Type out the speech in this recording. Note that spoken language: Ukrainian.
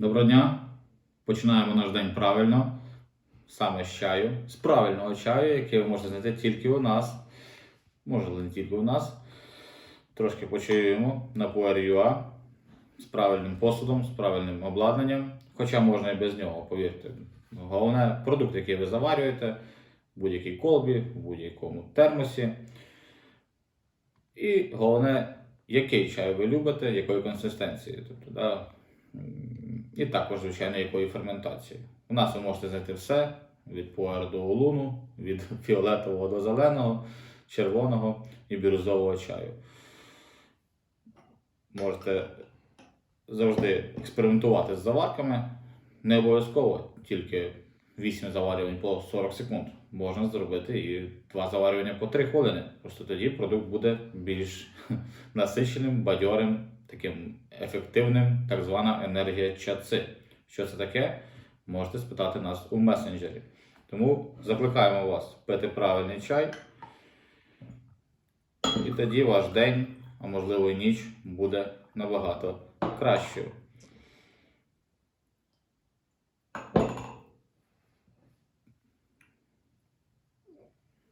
Доброго дня. Починаємо наш день правильно. Саме з чаю. З правильного чаю, який ви можете знайти тільки у нас. Може, не тільки у нас. Трошки почаюємо на Puer.ua з правильним посудом, з правильним обладнанням. Хоча можна і без нього, повірте. Головне, продукт, який ви заварюєте в будь-якій колбі, в будь-якому термосі. І головне, який чай ви любите, якої консистенції. Тобто, да, і також, звичайно, якої ферментації. У нас ви можете знайти все: від пуеру до улуну, від фіолетового до зеленого, червоного і бірюзового чаю. Можете завжди експериментувати з заварками. Не обов'язково тільки 8 заварювань по 40 секунд. Можна зробити і 2 заварювання по 3 хвилини. Просто тоді продукт буде більш насиченим, бадьорим, таким ефективним, так звана енергія чаци. Що це таке? Можете спитати нас у месенджері. Тому закликаємо вас пити правильний чай. І тоді ваш день, а можливо і ніч, буде набагато кращою.